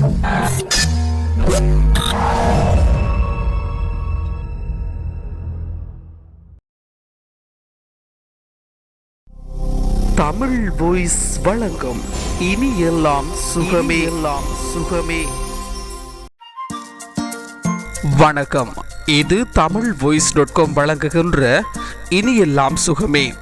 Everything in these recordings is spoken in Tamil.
தமிழ் வாய்ஸ் வழங்கும் இனி எல்லாம் சுகமே. எல்லாம் சுகமே. வணக்கம். இது தமிழ் வாய்ஸ் டாட் காம் வழங்குகின்ற இனி எல்லாம் சுகமே.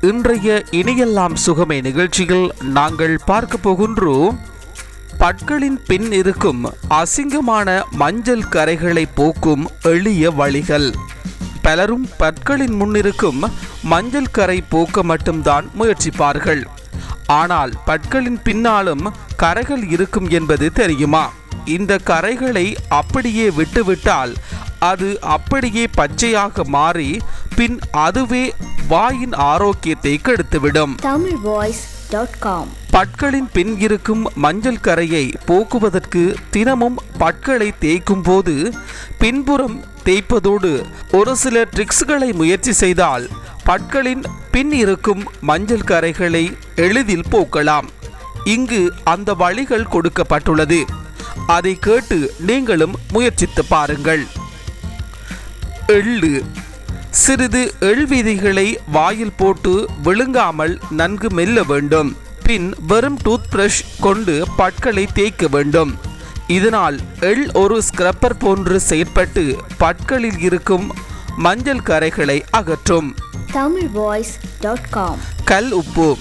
இன்றைய இனியெல்லாம் சுகமே நிகழ்ச்சியில் நாங்கள் பார்க்க போகின்றோம் பற்களின் பின் இருக்கும் அசிங்கமான மஞ்சள் கரைகளை போக்கும் எளிய வழிகள். பலரும் பற்களின் முன்னிருக்கும் மஞ்சள் கரை போக்க மட்டும்தான் முயற்சிப்பார்கள். ஆனால் பற்களின் பின்னாலும் கரைகள் இருக்கும் என்பது தெரியுமா? இந்த கரைகளை அப்படியே விட்டுவிட்டால் அது அப்படியே பச்சையாக மாறி பின் அதுவே வாயின் ஆரோக்கியத்தை கெடுத்துவிடும். தமிழ் வாய்ஸ் டாட் காம் பற்களின் பின் இருக்கும் மஞ்சள் கரையை போக்குவதற்கு தினமும் பற்களை தேய்க்கும் போது பின்புறம் தேய்ப்பதோடு ஒரு சில ட்ரிக்ஸ்களை முயற்சி செய்தால் பற்களின் பின் இருக்கும் மஞ்சள் கரைகளை எளிதில் போக்கலாம். இங்கு அந்த வழிகள் கொடுக்கப்பட்டுள்ளது. அதை கேட்டு நீங்களும் முயற்சித்து பாருங்கள். எள்ளு. சிறிது எள் விதைகளை வாயில் போட்டு விழுங்காமல் நன்கு மெல்ல வேண்டும். பின் வெறும் டூத் பிரஷ் கொண்டு பற்களை தேய்க்க வேண்டும். இதனால் எள் ஒரு ஸ்க்ரப்பர் போன்று செயற்பட்டு பற்களில் இருக்கும் மஞ்சள் கரைகளை அகற்றும். Tamil voice dot com. கல் உப்பு.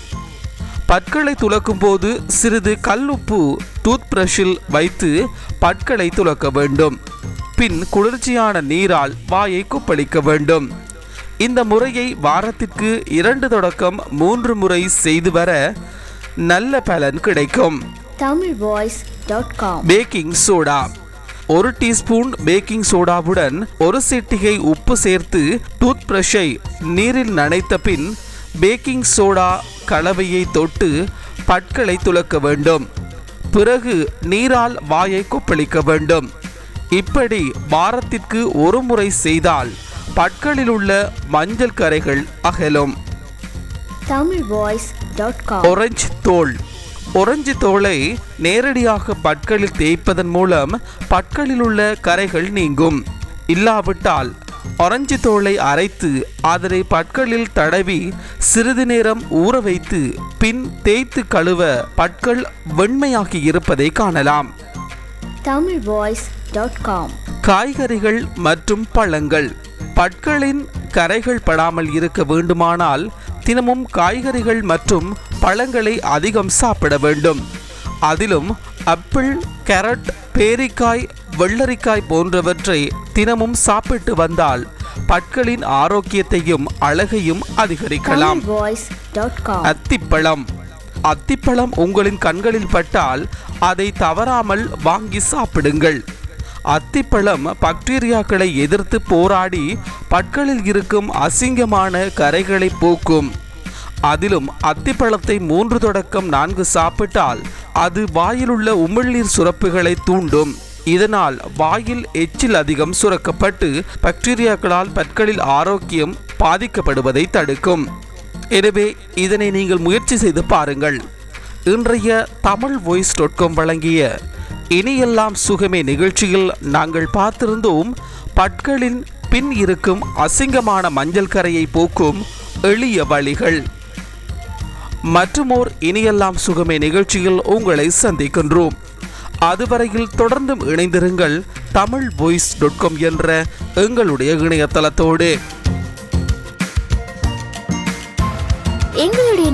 பற்களை துலக்கும் போது சிறிது கல் உப்பு டூத் பிரஷில் வைத்து பற்களை துலக்க வேண்டும். பின் குளிர்ச்சியான நீரால் வாயை கொப்பளிக்க வேண்டும். இந்த முறையை வாரத்திற்கு இரண்டு தொடக்கம் மூன்று முறை செய்து வர நல்ல பலன் கிடைக்கும். Baking soda. ஒரு டீஸ்பூன் பேக்கிங் சோடாவுடன் ஒரு சிட்டிகை உப்பு சேர்த்து டூத் பிரஷை நீரில் நனைத்த பின் பேக்கிங் சோடா கலவையை தொட்டு பற்களை துலக்க வேண்டும். பிறகு நீரால் வாயை கொப்பளிக்க வேண்டும். இப்படி வாரத்திற்கு ஒரு முறை செய்தால் பற்களில் உள்ள மஞ்சள் கரைகள் அகலும். ஒரஞ்சு தோல். ஒரஞ்சு தோலை நேரடியாக பற்களில் தேய்ப்பதன் மூலம் பற்களில் உள்ள கரைகள் நீங்கும். இல்லாவிட்டால் ஒரஞ்சு தோலை அரைத்து அதனை பற்களில் தடவி சிறிது நேரம் ஊற வைத்து பின் தேய்த்து கழுவ பற்கள் வெண்மையாகி இருப்பதை காணலாம். Tamil voice dot com. காய்கறிகள் மற்றும் பழங்கள். பற்களின் கரைகள் படாமல் இருக்க வேண்டுமானால் தினமும் காய்கறிகள் மற்றும் பழங்களை அதிகம் சாப்பிட வேண்டும். அதிலும் ஆப்பிள் கேரட் பேரிக்காய் வெள்ளரிக்காய் போன்றவற்றை தினமும் சாப்பிட்டு வந்தால் பற்களின் ஆரோக்கியத்தையும் அழகையும் அதிகரிக்கலாம். அத்திப்பழம். அத்திப்பழம் உங்களின் கண்களில் பட்டால் அதை தவறாமல் வாங்கி சாப்பிடுங்கள். அத்திப்பழம் பாக்டீரியாக்களை எதிர்த்து போராடி பற்களில் இருக்கும் அசிங்கமான கரைகளை போக்கும். அதிலும் அத்திப்பழத்தை மூன்று தொடக்கம் நான்கு சாப்பிட்டால் அது வாயிலுள்ள உமிழ்நீர் சுரப்புகளை தூண்டும். இதனால் வாயில் எச்சில் அதிகம் சுரக்கப்பட்டு பாக்டீரியாக்களால் பற்களில் ஆரோக்கியம் பாதிக்கப்படுவதை தடுக்கும். எனவே இதனை நீங்கள் முயற்சி செய்து பாருங்கள். இன்றைய தமிழ் வாய்ஸ் டாட் காம் வழங்கிய இனியெல்லாம் சுகமே நிகழ்ச்சியில் நாங்கள் பார்த்திருந்தோம் பட்களின் பின் இருக்கும் அசிங்கமான மஞ்சள் கரையை போக்கும் எளிய வழிகள். மற்றுமோர் இனியெல்லாம் சுகமே நிகழ்ச்சியில் உங்களை சந்திக்கின்றோம். அதுவரையில் தொடர்ந்தும் இணைந்திருங்கள் தமிழ் வாய்ஸ் டாட் காம் என்ற எங்களுடைய இணையதளத்தோடு.